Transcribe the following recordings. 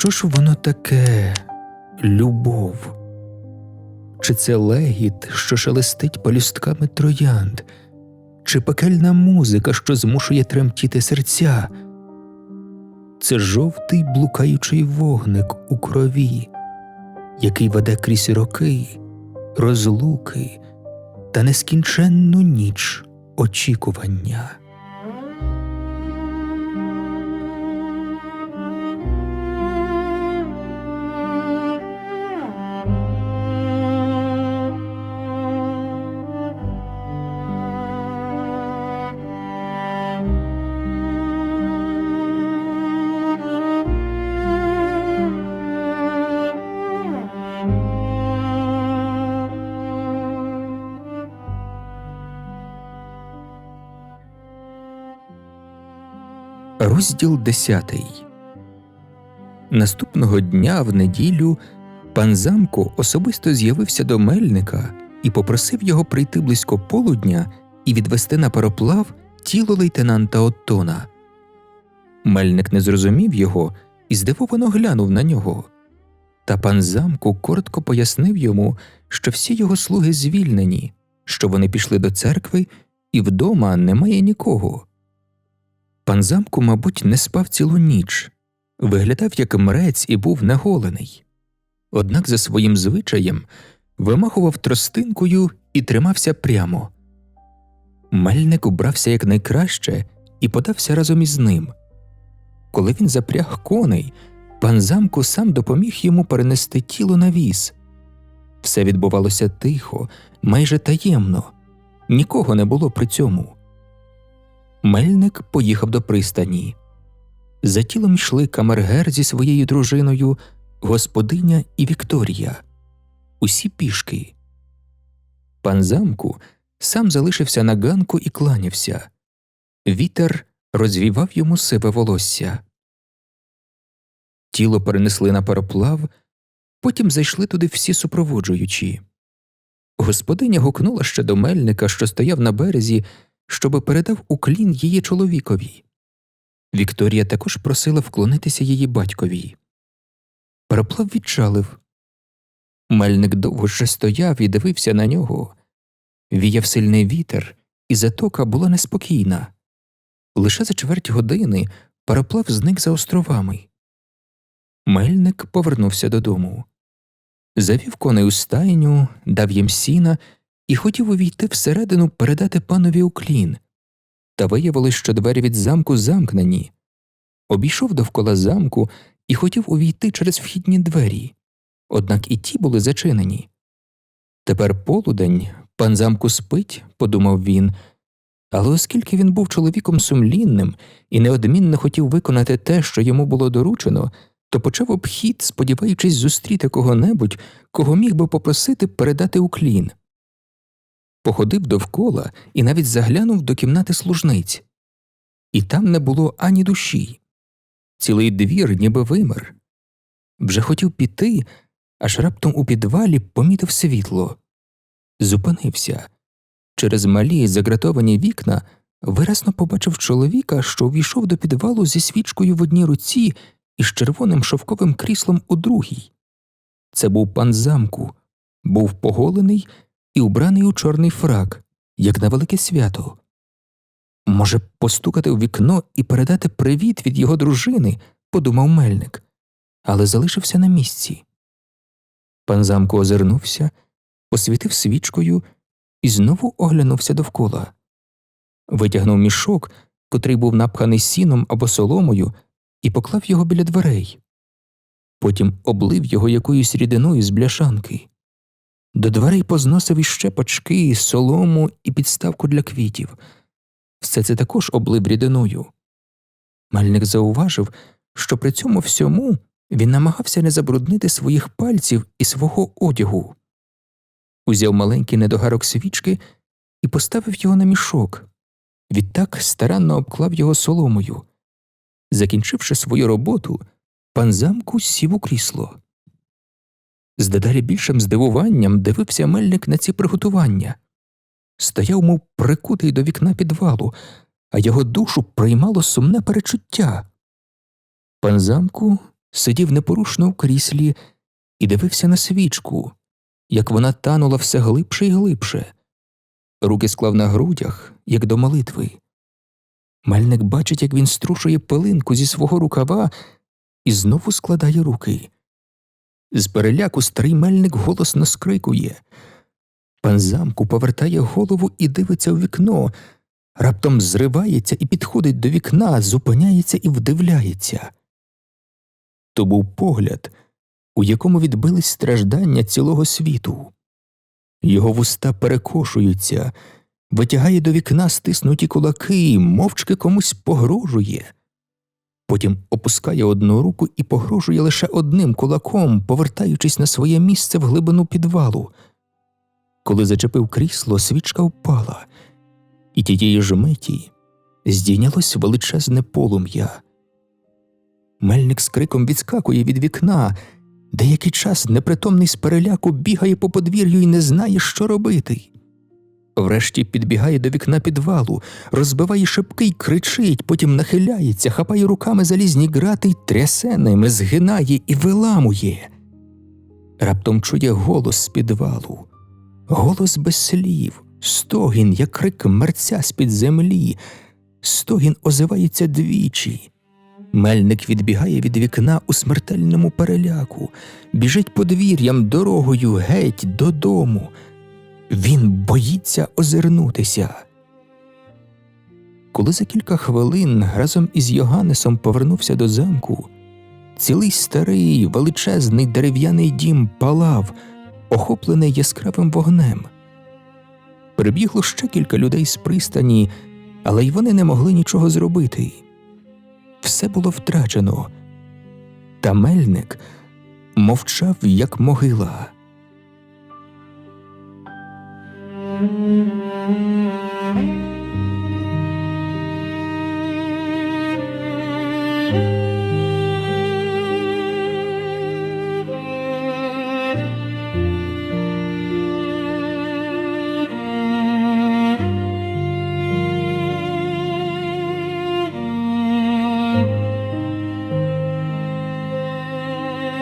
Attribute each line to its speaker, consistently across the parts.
Speaker 1: Що ж воно таке любов? Чи це легіт, що шелестить палюстками троянд, чи пекельна музика, що змушує тремтіти серця? Це жовтий блукаючий вогник у крові, який веде крізь роки, розлуки та нескінченну ніч очікування. Розділ десятий. Наступного дня в неділю пан замку особисто з'явився до мельника і попросив його прийти близько полудня і відвести на пароплав тіло лейтенанта Оттона. Мельник не зрозумів його і здивовано глянув на нього. Та пан замку коротко пояснив йому, що всі його слуги звільнені, що вони пішли до церкви, і вдома немає нікого. Пан замку, мабуть, не спав цілу ніч, виглядав як мрець і був наголений. Однак за своїм звичаєм вимахував тростинкою і тримався прямо. Мельник убрався якнайкраще і подався разом із ним. Коли він запряг коней, пан замку сам допоміг йому перенести тіло на віз. Все відбувалося тихо, майже таємно, нікого не було при цьому. Мельник поїхав до пристані. За тілом йшли камергер зі своєю дружиною, господиня і Вікторія. Усі пішки. Пан замку сам залишився на ганку і кланявся. Вітер розвівав йому себе волосся. Тіло перенесли на пароплав, потім зайшли туди всі супроводжуючі. Господиня гукнула ще до мельника, що стояв на березі, щоби передав уклін її чоловікові. Вікторія також просила вклонитися її батькові. Пароплав відчалив. Мельник довго ще стояв і дивився на нього. Віяв сильний вітер, і затока була неспокійна. Лише за чверть години пароплав зник за островами. Мельник повернувся додому. Завів коней у стайню, дав їм сіна і хотів увійти всередину передати панові уклін. Та виявилось, що двері від замку замкнені. Обійшов довкола замку і хотів увійти через вхідні двері, однак і ті були зачинені. Тепер полудень, пан замку спить, подумав він, але оскільки він був чоловіком сумлінним і неодмінно хотів виконати те, що йому було доручено, то почав обхід, сподіваючись зустріти кого-небудь, кого міг би попросити передати уклін. Походив довкола і навіть заглянув до кімнати служниць. І там не було ані душі. Цілий двір ніби вимер. Вже хотів піти, аж раптом у підвалі помітив світло. Зупинився. Через малі загратовані вікна виразно побачив чоловіка, що увійшов до підвалу зі свічкою в одній руці і з червоним шовковим кріслом у другій. Це був пан замку, був поголений і убраний у чорний фрак, як на велике свято. Може, постукати у вікно і передати привіт від його дружини, подумав мельник, але залишився на місці. Пан замку озирнувся, посвітив свічкою і знову оглянувся довкола. Витягнув мішок, котрий був напханий сіном або соломою, і поклав його біля дверей. Потім облив його якоюсь рідиною з бляшанки. До дверей позносив іще пачки, солому і підставку для квітів. Все це також облив рідиною. Мельник зауважив, що при цьому всьому він намагався не забруднити своїх пальців і свого одягу. Узяв маленький недогарок свічки і поставив його на мішок. Відтак старанно обклав його соломою. Закінчивши свою роботу, пан замку сів у крісло. З дедалі більшим здивуванням дивився мельник на ці приготування. Стояв, мов прикутий до вікна підвалу, а його душу приймало сумне перечуття. Пан замку сидів непорушно у кріслі і дивився на свічку, як вона танула все глибше і глибше. Руки склав на грудях, як до молитви. Мельник бачить, як він струшує пилинку зі свого рукава і знову складає руки. З переляку старий мельник голосно скрикує. Пан замку повертає голову і дивиться у вікно, раптом зривається і підходить до вікна, зупиняється і вдивляється. То був погляд, у якому відбились страждання цілого світу. Його вуста перекошуються, витягає до вікна стиснуті кулаки, мовчки комусь погрожує. Потім опускає одну руку і погрожує лише одним кулаком, повертаючись на своє місце в глибину підвалу. Коли зачепив крісло, свічка впала, і тієї ж миті здійнялось величезне полум'я. Мельник з криком відскакує від вікна, деякий час непритомний з переляку бігає по подвір'ю і не знає, що робити. Врешті підбігає до вікна підвалу, розбиває шибки й кричить, потім нахиляється, хапає руками залізні грати й трясе ними, згинає і виламує. Раптом чує голос з підвалу, голос без слів, стогін, як крик мерця з-під землі, стогін озивається двічі. Мельник відбігає від вікна у смертельному переляку, біжить подвір'ям дорогою геть додому. Він боїться озирнутися. Коли за кілька хвилин разом із Йоганнесом повернувся до замку, цілий старий величезний дерев'яний дім палав, охоплений яскравим вогнем. Прибігло ще кілька людей з пристані, але й вони не могли нічого зробити. Все було втрачено, та мельник мовчав, як могила.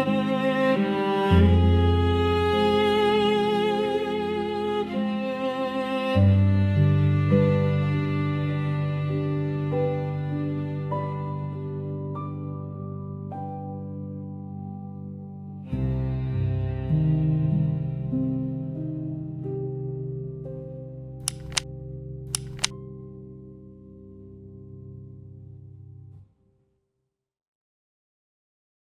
Speaker 1: Thank you.